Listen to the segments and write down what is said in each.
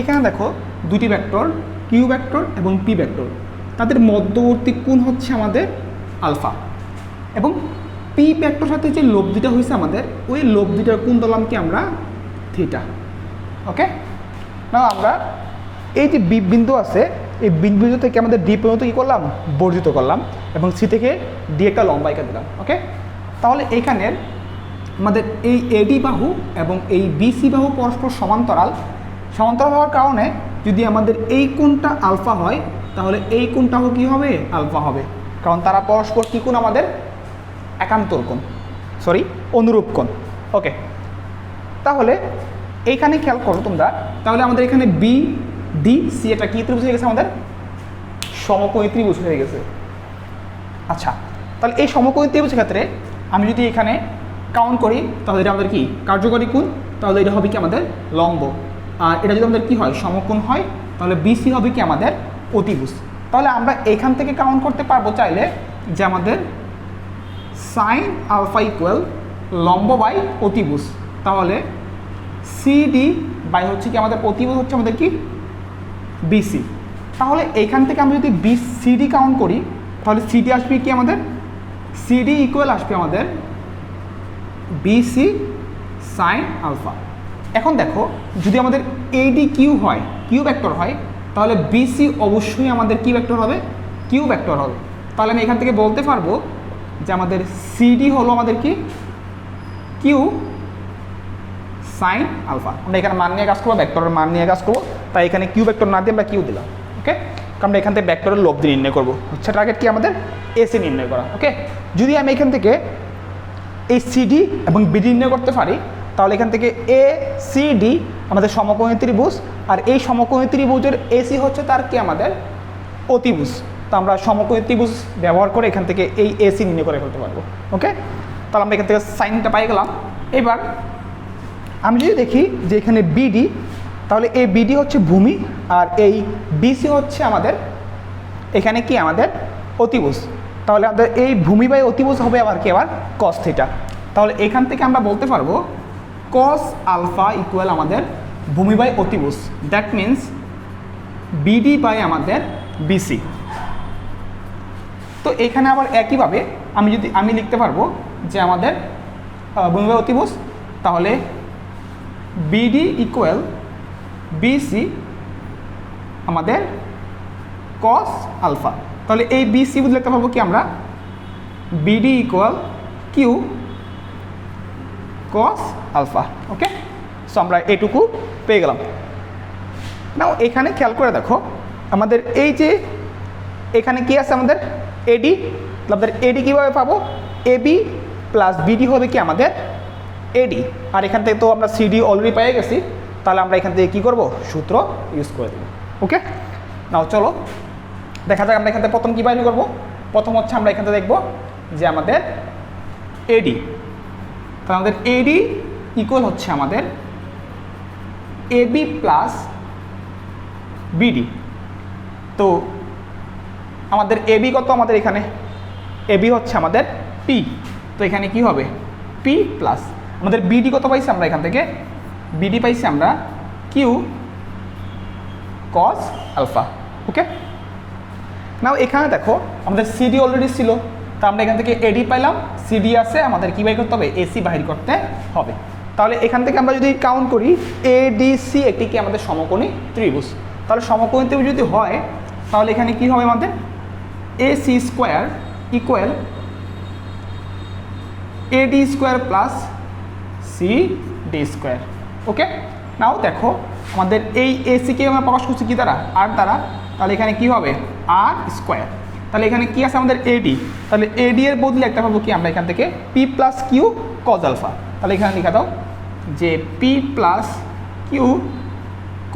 এখানে দেখো দুটি ভেক্টর কিউ ভেক্টর এবং পি ভেক্টর তাদের মধ্যবর্তী কোণ হচ্ছে আমাদের আলফা। এবং পি ভেক্টর সাথে যে লব্ধিটা হয়েছে আমাদের, ওই লব্ধিটার কোণ দিলাম কি আমরা থিটা ওকে না আমরা এই যে বিন্দু আছে, এই বিন্দু থেকে আমাদের ডি পর্যন্ত কী করলাম? বর্জিত করলাম এবং সি থেকে ডি একটা লম্বা এঁকে দিলাম। ওকে তাহলে এইখানের আমাদের এই এডি বাহু এবং এই বিসি বাহু পরস্পর সমান্তরাল সমান্তরাল হওয়ার কারণে যদি আমাদের এই কোণটা আলফা হয়, তাহলে এই কোণটাও কী হবে? আলফা হবে। কারণ তারা পরস্পর কী কোণ আমাদের একান্তর কোণ সরি অনুরূপ কোণ। ওকে তাহলে এইখানে খেয়াল করো তোমরা, তাহলে আমাদের এখানে বি ডি সি এটা কী ত্রিভুজ হয়ে গেছে আমাদের? সমকোণী ত্রিভুজ হয়ে গেছে। আচ্ছা তাহলে এই সমকোণী ত্রিভুজের ক্ষেত্রে আমি যদি এখানে কাউন্ট করি, তাহলে এটা আমাদের কি? কার্যকরী কোণ? তাহলে এটা হবে কি আমাদের? লম্ব। আর এটা যদি আমাদের কী হয়, সমকোণ হয়, তাহলে বিসি হবে কি আমাদের অতিভুজ। তাহলে আমরা এখান থেকে কাউন্ট করতে পারব চাইলে যে আমাদের সাইন আলফা ইকুয়াল লম্ব বাই অতিভুজ। তাহলে সিডি বাই হচ্ছে কি আমাদের অতিভুজ, হচ্ছে আমাদের কি? বিসি তাহলে এখান থেকে আমরা যদি বি সিডি কাউন্ট করি, তাহলে সিডি আসবে কি আমাদের? সিডি ইকুয়াল আসবে আমাদের বিসি সাইন আলফা এখন দেখো, যদি আমাদের এডি কিউ হয় কিউ ভেক্টর হয়, তাহলে বিসি অবশ্যই আমাদের কি ভেক্টর হবে কিউ ভেক্টর হবে। তাহলে আমি এখান থেকে বলতে পারব যে আমাদের সিডি হলো আমাদের কি? কিউ সাইন আলফা আমরা এখানে মান নিয়ে কাজ করব ভেক্টরের মান নিয়ে কাজ করব। তাই এখানে কিউ ভেক্টর না দিয়ে আমরা কিউ দিলাম ওকে আমরা এখান থেকে ভেক্টরের লব্ধি নির্ণয় করব। হচ্ছে টার্গেট কি আমাদের? এসি নির্ণয় করা ওকে যদি আমি এখান থেকে এই সিডি এবং বিডি নির্ণয় করতে পারি তাহলে এখান থেকে এ সি ডি আমাদের সমকোণী ত্রিভুজ। আর এই সমকোণী ত্রিভুজের এসি হচ্ছে তার কি আমাদের? অতিভুজ। তো আমরা সমকোণী ত্রিভুজ ব্যবহার করে এখান থেকে এই এসি নির্ণয় করে ফেলতে পারব। ওকে তাহলে আমরা এখান থেকে সাইনটা পাই গেলাম। এবার আমি যদি দেখি যে এখানে বিডি তাহলে এই বিডি হচ্ছে ভূমি আর এই বিসি হচ্ছে আমাদের এখানে কি আমাদের? অতিভুজ। তাহলে আমাদের এই ভূমি বাই অতিভুজ হবে আবার কি? আবার কস থিটা তাহলে এখান থেকে আমরা বলতে পারব কস আলফা ইকুয়াল আমাদের ভূমি বাই অতিভুজ। দ্যাট মিন্স বিডি বাই আমাদের বিসি তো এখানে আবার একইভাবে আমি যদি আমি লিখতে পারব যে আমাদের ভূমি বাই অতিভুজ, তাহলে বিডি ইকুয়াল বিসি আমাদের কস আলফা তাহলে এই বিসি লিখতে পারব কি আমরা? BD equal Q cos alpha okay so আমরা এটুকু পেয়ে গেলাম। নাও এখানে খেয়াল করে দেখো, আমাদের এই যে এখানে কি আছে আমাদের? এডি আমাদের এডি কীভাবে পাবো? এবি প্লাস বিডি হবে কি আমাদের? এডি আর এখান থেকে তো আমরা সিডি অলরেডি পেয়ে গেছি। তাহলে আমরা এখান থেকে কী করব? সূত্র ইউজ করে দেবো ওকে নাও চলো, দেখা যাক আমরা এখান থেকে প্রথম কী বাইর করব। প্রথম হচ্ছে আমরা এখান থেকে দেখব যে আমাদের এডি তাহলে আমাদের এডি ইকুয়াল হচ্ছে আমাদের এবি প্লাস বিডি তো আমাদের এবি কত? আমাদের এখানে এবি হচ্ছে আমাদের পি তো এখানে কি হবে? পি প্লাস আমাদের বিডি কত পাইছি আমরা এখান থেকে? বিডি পাইছি আমরা Q cos alpha okay now এখানে দেখো, আমাদের সিডি অলরেডি ছিল। তা আমরা এখান থেকে এডি পাইলাম। সিডি আছে, আমাদের কী বাই করতে হবে? এসি বাহির করতে হবে। তাহলে এখান থেকে আমরা যদি কাউন্ট করি এডিসি একটি কি আমাদের সমকোণী ত্রিভুজ। তাহলে সমকোণী ত্রিভুজ যদি হয়, তাহলে এখানে কি হবে আমাদের? AC square equal AD square plus C D square okay now দেখো, আমাদের এই এসিকে আমরা প্রকাশ করছি কি দ্বারা? আর দ্বারা। তাহলে এখানে কি হবে? আর স্কোয়ার তাহলে এখানে কি আছে আমাদের এডি তাহলে এডি এর বদলে একটা পাবো কি? আমরা এখান থেকে P plus Q cos alpha তাহলে এখানে লেখা দাও যে P plus Q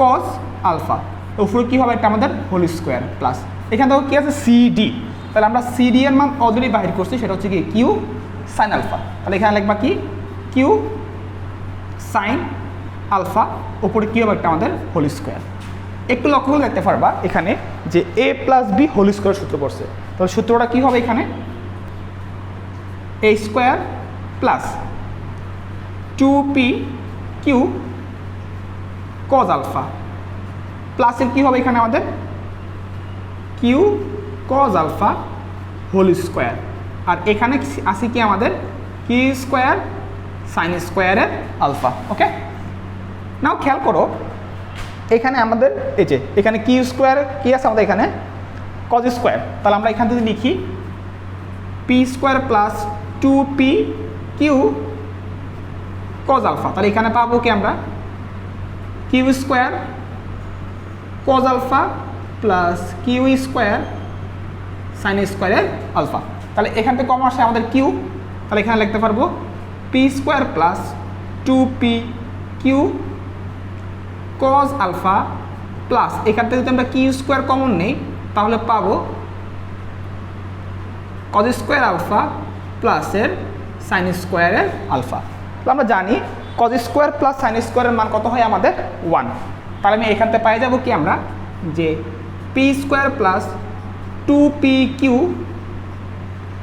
cos alpha উপরে কী হবে? একটা আমাদের হোল স্কোয়ার প্লাস এখান থেকে কী আছে? সিডি তাহলে আমরা সিডি এর মান অলরেডি বাহির করছি, সেটা হচ্ছে কি কিউ সাইন আলফা তাহলে এখানে লিখবা কি? কিউ সাইন আলফা উপরে কী হবে? একটা আমাদের হোল স্কোয়ার একটু লক্ষ্য করে দেখতে পারবা এখানে যে A plus B whole square সূত্র পড়ছে। তাহলে সূত্রটা কী হবে এখানে? A square plus two P Q cos alpha প্লাসের কী হবে এখানে আমাদের? Q cos alpha whole square আর এখানে আসি কি আমাদের? কি স্কোয়ার সাইন স্কোয়ারের আলফা ওকে নাও খেয়াল করো এখানে আমাদের এই যে, এখানে কিউ স্কোয়ার কি আছে আমাদের এখানে? কজ স্কোয়ার তাহলে আমরা এখান থেকে লিখি P square plus two P Q cos alpha তাহলে এখানে পাবো কি আমরা? Q square cos alpha plus Q square sine স্কোয়ারের আলফা তাহলে এখান থেকে কম আসে আমাদের কিউ তাহলে এখানে লিখতে পারব P square plus two P Q cos alpha plus এখান থেকে যদি আমরা কিউ স্কোয়ার কমন নেই, তাহলে পাবো কজ স্কোয়ার আলফা প্লাসের সাইন স্কোয়ারের আলফা আমরা জানি কজ স্কোয়ার প্লাস সাইন স্কোয়ারের মান কত হয় আমাদের ওয়ান তাহলে আমি এখান থেকে পাই যাব কি আমরা? যে P square plus two P Q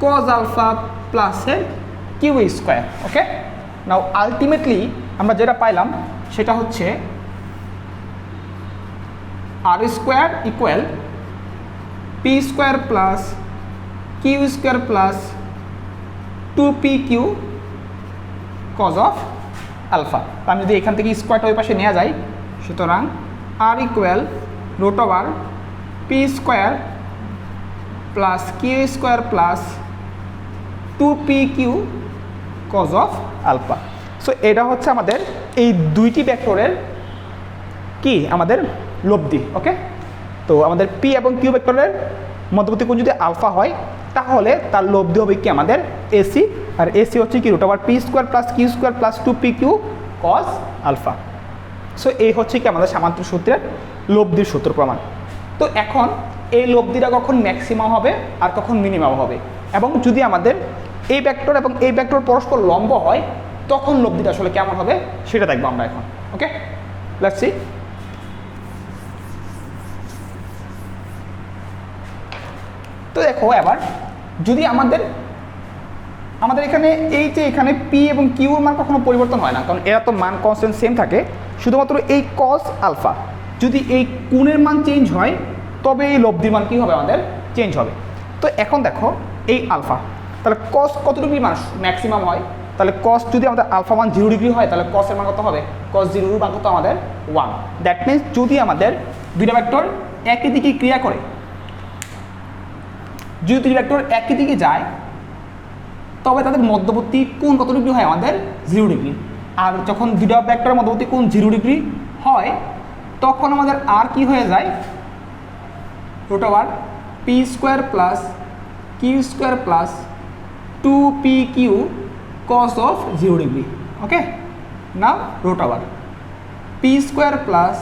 cos alpha প্লাসের Q square okay now ultimately আমরা যেটা পাইলাম, সেটা হচ্ছে R square equal P square plus Q square plus two P Q cos of alpha আমি যদি এখান থেকে স্কোয়ারটা ওই পাশে নেওয়া যায়, সুতরাং R equal root over P square plus Q square plus two P Q cos of alpha so এটা হচ্ছে আমাদের এই দুইটি ভেক্টরের কি? আমাদের লব্ধি ওকে তো আমাদের পি এবং কিউ ভেক্টরের মধ্যবর্তী কোণ যদি আলফা হয়, তাহলে তার লব্ধি হবে কি আমাদের এসি আর এসি হচ্ছে কি root over P square plus Q square plus two P Q cos alpha. So এই হচ্ছে কি আমাদের সামান্তরিক সূত্রের লব্ধির সূত্র প্রমাণ। তো এখন এই লব্ধিটা কখন ম্যাক্সিমাম হবে আর কখন মিনিমাম হবে? এবং যদি আমাদের এই ব্যাক্টর এবং এই ব্যাক্টর পরস্পর লম্ব হয়, তখন লব্ধিটা আসলে কেমন হবে? সেটা দেখব আমরা এখন ওকে লেটস সি তো দেখো এবার যদি আমাদের আমাদের এখানে এই যে এখানে পি এবং কিউর মান কখনো পরিবর্তন হয় না, কারণ এরা তো মান কনস্ট্যান্ট সেম থাকে, শুধুমাত্র এই কস আলফা যদি এই কোণের মান চেঞ্জ হয়, তবে এই লব্ধির মান কী হবে আমাদের? চেঞ্জ হবে। তো এখন দেখো এই আলফা তাহলে কস কত ডিগ্রি মান ম্যাক্সিমাম হয়? তাহলে কস যদি আমাদের আলফা মান জিরো ডিগ্রি হয়, তাহলে কসের মান কত হবে? কস জিরোর মান কত? আমাদের ওয়ান দ্যাট মিনস যদি আমাদের দুইটা ভেক্টর একই দিকে ক্রিয়া করে যদি দুই ভেক্টর একই দিকে যায়, তবে তাদের মধ্যবর্তী কোণ কত ডিগ্রি হয়? আমাদের জিরো ডিগ্রি আর যখন দুইটা ভেক্টরের মধ্যবর্তী কোণ জিরো ডিগ্রি হয়, তখন আমাদের আর কি হয়ে যায়? Root over P square plus Q square plus two P Q cos of degree okay now root over P square plus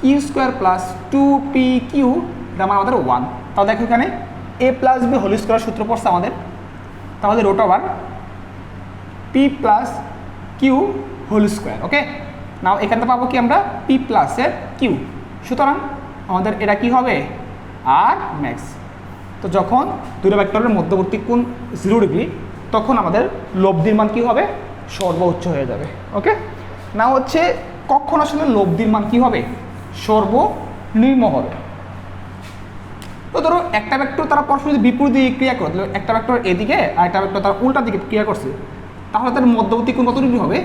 Q square plus two P Q এটা আমাদের ওয়ান তাহলে দেখো এখানে A plus B whole square সূত্র পড়ছে আমাদের। তাহলে root over P plus Q whole square okay now এখান পাবো কি আমরা? পি প্লাসের কিউ সুতরাং আমাদের এটা কি হবে? আর ম্যাক্স তো যখন দুটো ভেক্টরের মধ্যবর্তী কোণ জিরো ডিগ্রি তখন আমাদের লব্ধির মান কী হবে? সর্বোচ্চ হয়ে যাবে ওকে না হচ্ছে কখন আসলে লব্ধির মান কী হবে? সর্বনিম্ন হবে। তো ধরো একটা ভেক্টর তারা পরস্পর যদি বিপরীত দিকে ক্রিয়া করে একটা ভেক্টর এদিকে আর একটা ভেক্টর তার উল্টা দিকে ক্রিয়া করছে, তাহলে তার মধ্যবর্তী কোণ কত ডিগ্রি হবে?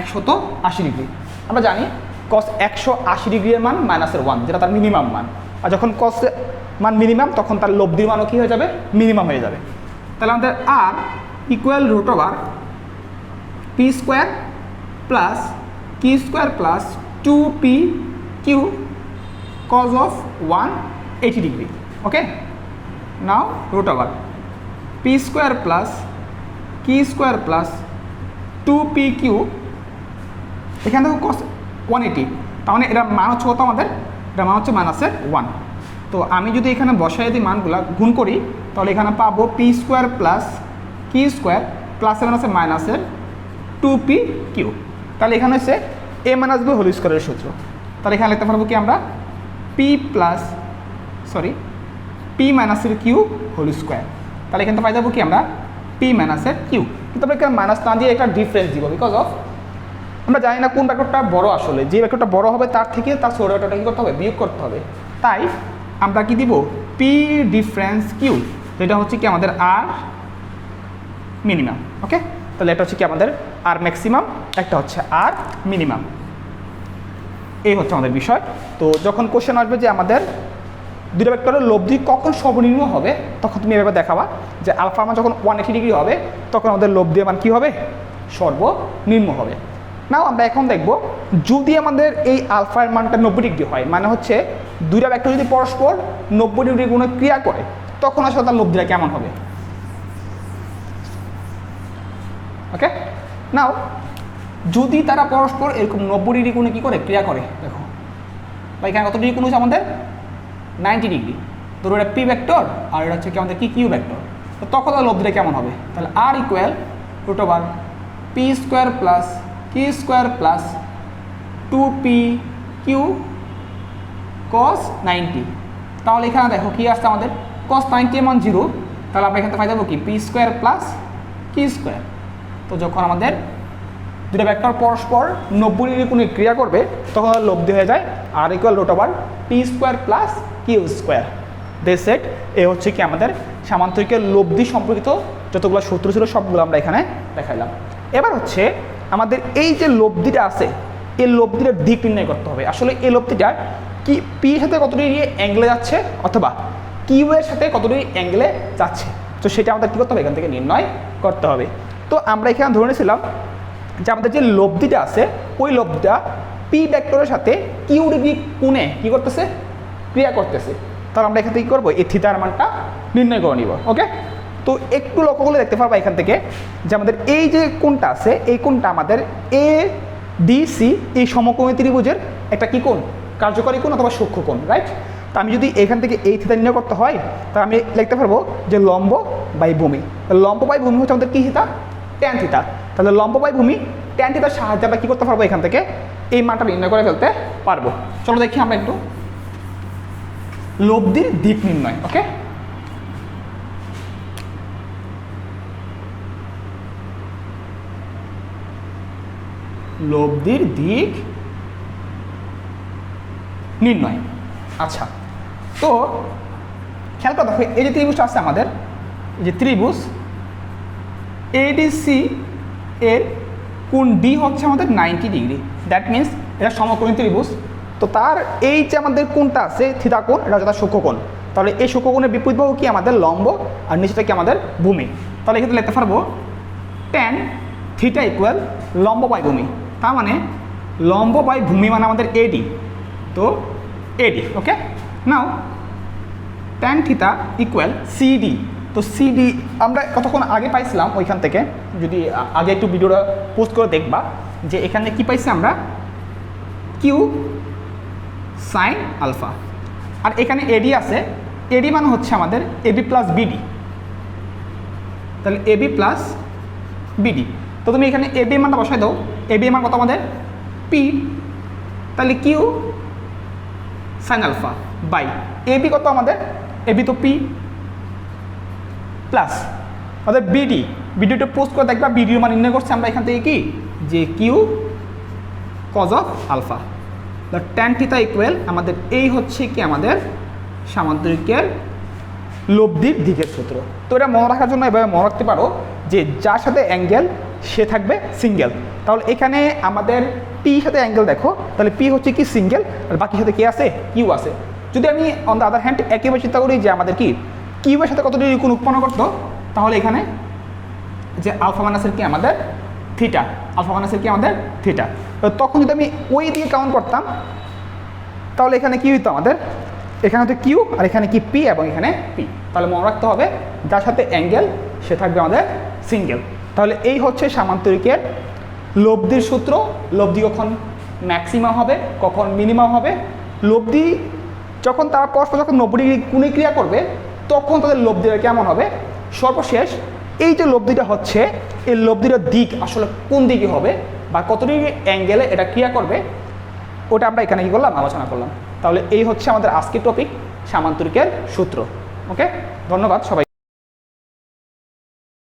একশত আশি ডিগ্রি। আমরা জানি কস একশো আশি ডিগ্রির মান মাইনাসের ওয়ান যেটা তার মিনিমাম মান। আর যখন কস মান মিনিমাম তখন তার লব্ধির মানও কী হয়ে যাবে? মিনিমাম হয়ে যাবে। তাহলে আমাদের R equal root over P square plus Q square plus two P Q cos of 180 degree, okay? Now, root over. P square plus q square plus 2pq এখানে দেখো cos 180 তার মানে এটা মান হচ্ছে কত আমাদের? এটা মান হচ্ছে মাইনাসের ওয়ান তো আমি যদি এখানে বসাই দিই মানগুলা, গুণ করি, তাহলে এখানে পাবো P square plus Q square plus এখানে আছে মাইনাসের টু পি তাহলে এখানে হচ্ছে এ মাইনাস বি হোল স্কোয়ারের সূত্র। তাহলে এখানে লিখতে পারব কি আমরা? পি প্লাস সরি পি মাইনাসের কিউ হোল স্কোয়ার তাহলে এখানে পাই যাব কি আমরা? পি মাইনাসের কিউ। কিন্তু আমরা এখানে মাইনাস না দিয়ে একটা ডিফারেন্স দিব বিকজ অফ আমরা জানি না কোন ব্যাকরটা বড় আসলে। যে ব্যাকরটা বড় হবে তার থেকে তার ছোট ব্যাকরটা কী করতে হবে? বিয়োগ করতে হবে। তাই আমরা কি দিব? P difference Q. যেটা হচ্ছে কি আমাদের আর মিনিমাম ওকে তাহলে এটা হচ্ছে কি আমাদের আর ম্যাক্সিমাম একটা হচ্ছে আর মিনিমাম এই হচ্ছে আমাদের বিষয়। তো যখন কোশ্চেন আসবে যে আমাদের দুটো ভেক্টরের লব্ধি কখন সর্বনিম্ন হবে, তখন তুমি এভাবে দেখাবা যে আলফা আমার যখন ওয়ান এইটি ডিগ্রি হবে, তখন আমাদের লব্ধি মান কী হবে? সর্বনিম্ন হবে। নাও আমরা এখন দেখব, যদি আমাদের এই আলফার মানটা নব্বই ডিগ্রি হয় মানে হচ্ছে দুইটা ভেক্টর যদি পরস্পর নব্বই ডিগ্রি গুণে ক্রিয়া করে, তখন আসলে তার লব্ধিটা কেমন হবে? ওকে নাও যদি তারা পরস্পর এরকম নব্বই ডিগ্রি কোণে কী করে? ক্রিয়া করে, দেখো। বা এখানে কত ডিগ্রি কোণ হচ্ছে আমাদের? Ninety degree. ধরো এটা পি ভেক্টর, আর এটা হচ্ছে কি আমাদের কি কিউ ভেক্টর? তো তখন তার লব্ধিটা কেমন হবে? তাহলে R equal root over P square plus Q square plus two P Q cos ninety. তাহলে এখানে দেখো কি আসছে আমাদের? কস নাইনটি এমন জিরো তাহলে আমরা এখানে পাই যাব কি? P square plus Q square তো যখন আমাদের দুটো ভেক্টর পরস্পর নব্বই ডিগ্রি কোণে ক্রিয়া করবে, তখন লব্ধি হয়ে যায় R equal root over P square plus Q square দে সেট এ হচ্ছে কি আমাদের সামান্তরিকের লব্ধি সম্পর্কিত যতগুলো সূত্র ছিল, সবগুলো আমরা এখানে দেখাইলাম। এবার হচ্ছে আমাদের এই যে লব্ধিটা আছে, এই লব্ধিটার দিক নির্ণয় করতে হবে। আসলে এই লব্ধিটা কি পি এর সাথে কত ডিগ্রি অ্যাঙ্গেলে যাচ্ছে, অথবা কিউ এর সাথে কত ডিগ্রি অ্যাঙ্গেলে যাচ্ছে? তো সেটা আমাদের কী করতে হবে? এখান থেকে নির্ণয় করতে হবে। তো আমরা এখানে ধরে নিয়েছিলাম যে আমাদের যে লব্ধিটা আছে, ওই লব্ধিটা পি ভেক্টরের সাথে কিউ ডিগ্রি কোণে কী করতেছে? ক্রিয়া করতেছে। তাহলে আমরা এখান থেকে কী করব? এই থিতার মানটা নির্ণয় করে নিব ওকে তো একটু লক্ষ্য করলে দেখতে পারব এখান থেকে যে আমাদের এই যে কোণটা আছে, এই কোণটা আমাদের এ ডি সি এই সমকোণী ত্রিভুজের একটা কি কোণ? কার্যকরী কোণ অথবা সূক্ষ্ম কোণ রাইট তা আমি যদি এখান থেকে এই থিতা নির্ণয় করতে হয়, তাহলে আমি লিখতে পারব যে লম্ব বাই ভূমি। লম্ব বাই ভূমি হচ্ছে আমাদের কি থিতা ট্যান থিতা তাহলে লম্ব বাই ভূমি ট্যান থিতার সাহায্যে আমরা কী করতে পারব এখান থেকে? এই মানটা নির্ণয় করে ফেলতে পারব। চলো দেখি আমরা একটু। লব্ধির দিক নির্ণয় ওকে লব্ধির দিক নির্ণয়। আচ্ছা তো খেয়াল করে দেখো, এই যে ত্রিভুজটা আছে আমাদের যে ত্রিভুজ এডিসি এর কোণ ডি হচ্ছে আমাদের নাইনটি ডিগ্রি দ্যাট মিন্স এটা সমকোণী ত্রিভুজ। তো তার এই যে আমাদের কোণটা আছে থিতা কোণ, এটা হচ্ছে তার সূক্ষ্মকোণ তাহলে এই সূক্ষ্মকোণের বিপরীত বাহু কি আমাদের লম্ব, আর নিচেটা কি আমাদের ভূমি। তাহলে এক্ষেত্রে লিখতে পারব ট্যান থিটা ইকুয়াল লম্ব বাই ভূমি। তার মানে লম্ব বাই ভূমি মানে আমাদের এডি তো AD okay now tan theta equal CD তো সিডি আমরা কতক্ষণ আগে পাইছিলাম ওইখান থেকে? যদি আগে একটু ভিডিওটা পোস্ট করে দেখবা যে এখানে কি পাইছি আমরা? কিউ সাইন আলফা আর এখানে এডি আছে। এডি মানে হচ্ছে আমাদের এবি প্লাস বিডি তাহলে এবি প্লাস বিডি তো তুমি এখানে এবি মানটা বসাই দাও। এবি মান কত আমাদের? পি তাহলে Q sine alpha by AB কত আমাদের? এবি তো পি প্লাস আমাদের বিডি ভিডিওটা পোস্ট করে দেখবা ভিডিও মান নির্ণয় করছে, আমরা এখান থেকে কি? যে Q cos of alpha the tan theta equal আমাদের এই হচ্ছে কি আমাদের সামান্তরিকের লব্ধির দিকের সূত্র। তো এটা মনে রাখার জন্য এভাবে মনে রাখতে পারো যে যার সাথে অ্যাঙ্গেল সে থাকবে সিঙ্গেল তাহলে এখানে আমাদের পি সাথে অ্যাঙ্গেল দেখো, তাহলে পি হচ্ছে কি সিঙ্গেল আর বাকি সাথে কি আছে? কিউ আছে। যদি আমি অন দ্য আদার হ্যান্ড একেবারে চিন্তা করি যে আমাদের কি কিউবের সাথে কত ডিগ্রি কোণ উৎপন্ন করতো? তাহলে এখানে যে আলফা মাইনাসের কি আমাদের? থিটা আলফা মাইনাসের কি আমাদের? থিটা তখন যদি আমি ওই দিকে কাউন্ট করতাম, তাহলে এখানে কি হইতো আমাদের? এখানে হচ্ছে কিউ আর এখানে কি পি এবং এখানে পি তাহলে মনে রাখতে হবে, যার সাথে অ্যাঙ্গেল সে থাকবে আমাদের সিঙ্গেল তাহলে এই হচ্ছে সামান্তরিকের লব্ধির সূত্র। লব্ধি কখন ম্যাক্সিমাম হবে, কখন মিনিমাম হবে? লব্ধি যখন তারা পরস্পর যখন নব্বই ডিগ্রি কোণে ক্রিয়া করবে তখন তাদের লব্ধিটা কেমন হবে? সর্বশেষ এই যে লব্ধিটা হচ্ছে, এই লব্ধিটার দিক আসলে কোন দিকে হবে বা কত ডিগ্রি অ্যাঙ্গেলে এটা ক্রিয়া করবে, ওটা আমরা এখানে কী করলাম? আলোচনা করলাম। তাহলে এই হচ্ছে আমাদের আজকের টপিক সামান্তরিকের সূত্র। ওকে ধন্যবাদ সবাই